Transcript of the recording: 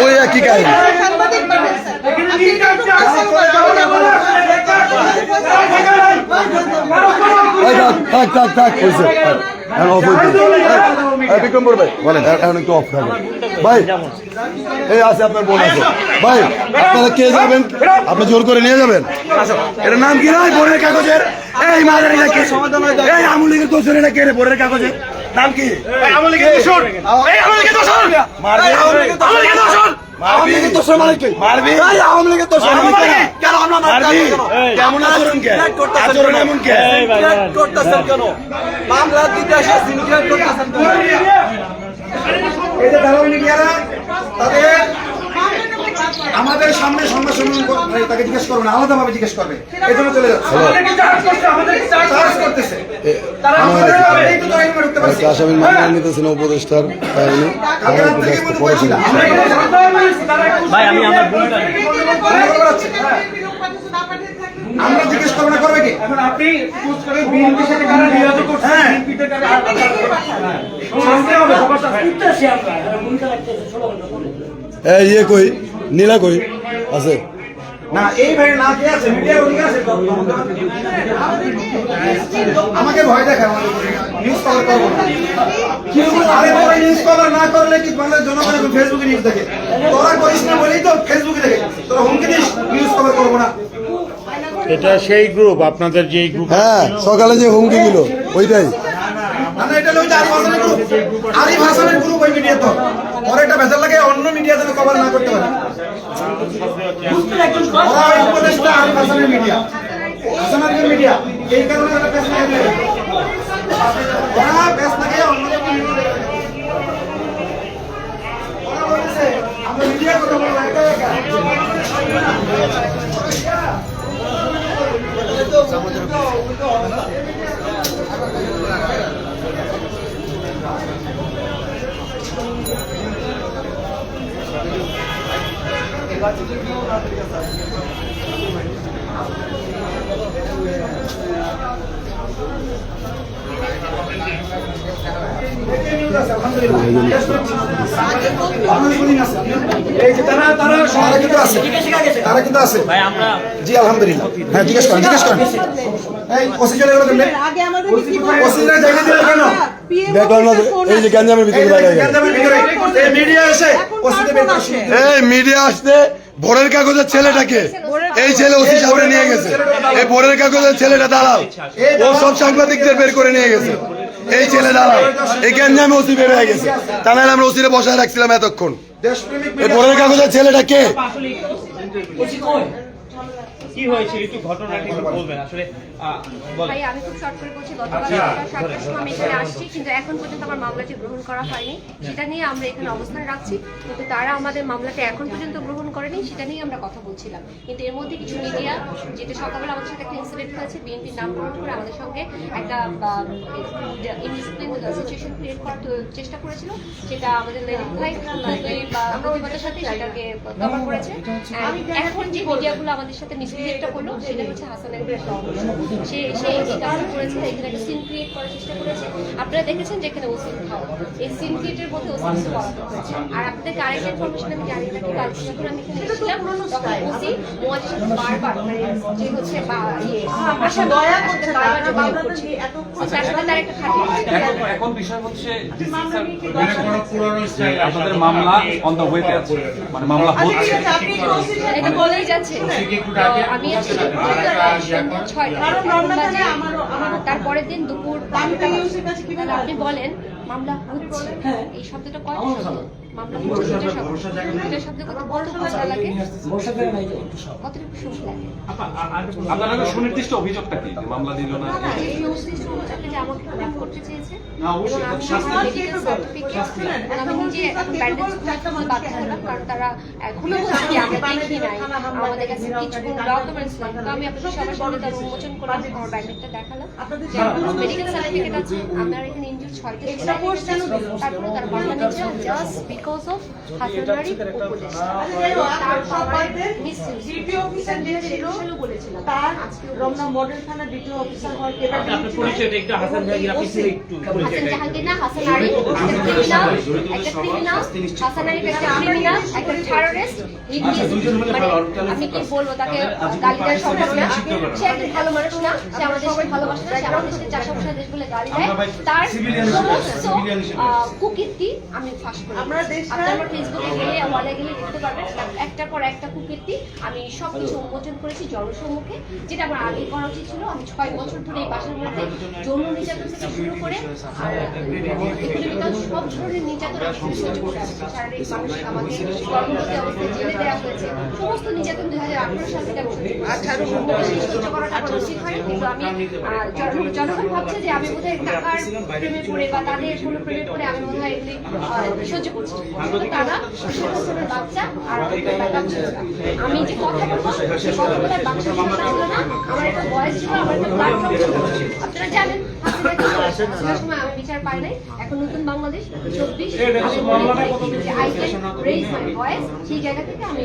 ওই একই কাহিনী থাক থাক থাক বিক্রম বড় ভাই বলেন এখন একটু অফ থাকবে ভাই এই আছে আপনার বোন আছে। ভাই আপনারা কে যাবেন? আপনি জোর করে নিয়ে যাবেন? এটার নাম কি নয় বোনের কাগজের? এই মাদার এটা কে? এই আমুল লীগের দোষর এটা কে রে? বোনের কাগজের? নাম কি? আমুল লীগের দোষর এই আমুল লীগের দোষর মারবি? আমুল লীগের দোষর আওয়ামী লীগের দোষর মানে কি? মারবি? এই আওয়ামী লীগের দোষর কেন আমরা মারবি? কেমন আচরণ কে? আচরণ এমন কে? করতেছেন কেন? মামলা দিতে আসে সিনক্রিয়েট করতেছেন কেন? এই যে দালাল মিডিয়ারা তাদের আমাদের সামনে সংবাদ সম্মেলন কর- তাকে জিজ্ঞেস করবে না আলাদাভাবে জিজ্ঞেস করবে। এই জন্য চলে যাচ্ছে। চার্জ করতেছে। আমাদের এই তো তো এখন আপনি চুজ করে বিএনপির সাথে কারা নিয়োগ করছেন হ্যাঁ। বিএনপিতে কারা শাস্তি হবে সবার শাস্তি এই ইয়ে কই? নীলা কই? আছে। না এই ভাই না কে আছে? মিডিয়ার অধিকার আছে আমাকে ভয় দেখায় আমাদের নিউজ কভার করব না। আরে তোরা নিউজ কভার না করলে কি বাংলাদেশ জনগণ ফেসবুকে নিউজ দেখে? তোরা করিস না বলেই তো ফেসবুকে দেখে। তোরা হুমকি দিস নিউজ কভার করব না। এটা সেই গ্রুপ আপনাদের যে গ্রুপ হ্যাঁ সকালে যে হুমকি দিল ওইটাই। না না এটা হচ্ছে আরিফ হাসানের গ্রুপ আরিফ হাসানের গ্রুপ ওই মিডিয়া তো ওর একটা ভেজাল লাগে অন্য মিডিয়া যেন কভার না করতে পারে ওরা ওই উপদেশটা আরিফ হাসানের মিডিয়া হাসানের মিডিয়া এই কারণে ওরা পেশ না গেলে ওরা পেশ না গিয়ে অন্য কোনো media দেখে। ওরা বলেছে, আমরা মিডিয়া কথা বলব একা একা। news আছে, আলহামদুলিল্লাহ। বাংলাদেশ বলিং আছে। এই যে তারা কিন্তু আছে। জি আলহামদুলিল্লাহ। হ্যাঁ জিজ্ঞেস করেন জিজ্ঞেস করেন। এই ওসি চলে গেল কেমনে? আগে আমাদের কি বলব? ওসিরা জায়গা দিল কেন? দেখলাম না এই যে গ্যাঞ্জামের ভিতরে এই যে বাইরে গেল গ্যাঞ্জামের ভিতরে এই মিডিয়া এসে ওসিতে বের ফোন করে আসে? এই মিডিয়া আসতে ভোরের কাগজের ছেলেটাকে। এই ছেলে ওসি সামনে নিয়ে গেছে। এই ভোরের কাগজের ছেলেটা দাঁড়াও। ও সব সাংবাদিকদের বের করে নিয়ে গেছে। এই ছেলে দাঁড়াও। এই গ্যাঞ্জামে ওসি বের হয়ে গেছে। তা নাহলে আমরা ওসিরে বসায় রাখছিলাম এতক্ষণ। দেশপ্রেমিক এই ভোরের কাগজের ছেলেটা কে? কি হয়েছে একটু ঘটনাটা একটু বলবেন। আসলে ভাই আমি খুব শর্ট করে বলছি গতকাল সাতটার সময় আমি এখানে আসছি কিন্তু এখন পর্যন্ত আমার মামলাটি গ্রহণ করা হয়নি সেটা নিয়ে আমরা এখানে অবস্থান রাখছি কিন্তু তারা আমাদের মামলাটি এখন পর্যন্ত গ্রহণ করেনি সেটা নিয়ে আমরা কথা বলছিলাম। কিন্তু এর মধ্যে কিছু মিডিয়া যেটা সকালবেলা আমাদের সাথে একটা ইনসিডেন্ট হয়েছে বিএনপির নাম গ্রহণ করে আমাদের সঙ্গে একটা ইনডিসিপ্লিন সিচুয়েশন ক্রিয়েট করার চেষ্টা করেছিল সেটা আমাদের লেনিন ভাই প্রতিবাদের সাথে সেটাকে কভার করেছে। এখন যে মিডিয়াগুলো আমাদের সাথে করল সেটা হচ্ছে হাসানের একটা অংশ সে সে এই কাজটা করেছে এখানে একটা সিন ক্রিয়েট করার চেষ্টা করেছে। আপনারা দেখেছেন যেখানে ওসিন খাওয়া এই সিন ক্রিয়েটের মধ্যে ওসিন কিছু করাতে হয়েছে। আর আপনাদেরকে আরেকটা ইনফরমেশন আমি জানি না কালকে যখন আমি এখানে এসেছিলাম তখন ওসি মোয়াজের সাথে বারবার মানে যে হচ্ছে বা ইয়ে আশা দয়া করতে বারবার যোগাযোগ করছে। তার সাথে তার একটা খাতির এখন বিষয় হচ্ছে আপনাদের মামলা অন দ্য ওয়েতে আছে। মানে মামলা হচ্ছে। এটা বলেই যাচ্ছে। আমি আজকে সন্ধ্যা ছয়টা বাজে। তারপরের দিন দুপুর আপনি বলেন মামলা হচ্ছে। এই শব্দটা কয়টা শব্দ। মামলা আপনার সুনির্দিষ্ট অভিযোগটা কি? মামলা দিল না না, না, এই অবশিষ্ট অনুযায়ী যে আমাকে ফোন করতে চেয়েছে না, আমি শাস্তি আমার দিতে medical certificate, এবং আমি নিজে এখন ব্যান্ডেজ খুলতে বাধ্য হলাম কারণ তারা এখনও আমাদের কাছে কিছু ডকুমেন্টস আমি আপনাদের সবার সামনে তার উন্মোচন করলাম আমার দেখালাম। মেডিকেল সার্টিফিকেট আছে আমার এখানে ইনজুর ছয়টা তারপরে তারা মামলা নিচ্ছে জাস্ট বিকজ অফ হাসানারি তার সবাই রমনা মডেল থানা অফিসার হওয়ার জাহাঙ্গীর না একটা ক্রিমিনাল একটা ক্রিমিনাল একটা টেররিস্ট আমি কি বলব তাকে? গালি দেওয়া সম্ভব না। সে একটা ভালো মানুষ না সে আমাদের দেশকে ভালোবাসে না সে আমাদের দেশকে চাষা ভাষা দেশ বলে গালি দেয়। তার সমস্ত কুকীর্তি আমি ফাঁস করি আমরা আপনারা ফেসবুকে গেলে ওয়ালে গেলে দেখতে পারবেন। একটার পর একটা কুকীর্তি। আমি সব কিছু উন্মোচন করেছি জনসম্মুখে যেটা আমার আগে করা উচিত ছিল। আমি ছয় বছর ধরে এই বাসার মধ্যে যৌন নির্যাতন থেকে শুরু করে সব ধরনের নির্যাতন আমি সহ্য করে আসছি শারীরিক মানসিক আমাকে গর্ভবতী অবস্থায় জেলে দেওয়া হয়েছে। সমস্ত নির্যাতন দুই হাজার আঠারো সাল থেকে আমি সহ্য করেছি। জনসম্মুখে সেই সহ্য করাটা আমার উচিত হয় কিন্তু আমি জনগণ ভাবছে যে আমি বোধহয় টাকার প্রেমে পড়ে বা তাদের কোনো প্রেমে পড়ে আমি বোধ হয় এগুলি সহ্য করছি তারা বছরের বাচ্চা আর। আমি যে কথা বলব সেই কথা বলার বাচ্চা ছিল না আমার একটা বয়স ছিল আমার একটা প্ল্যাটফর্ম ছিল আপনারা জানেন সময় আমি বিচার পাই নাই এখন নতুন বাংলাদেশ চব্বিশ মনে I can raise my voice সেই জায়গা থেকে আমি।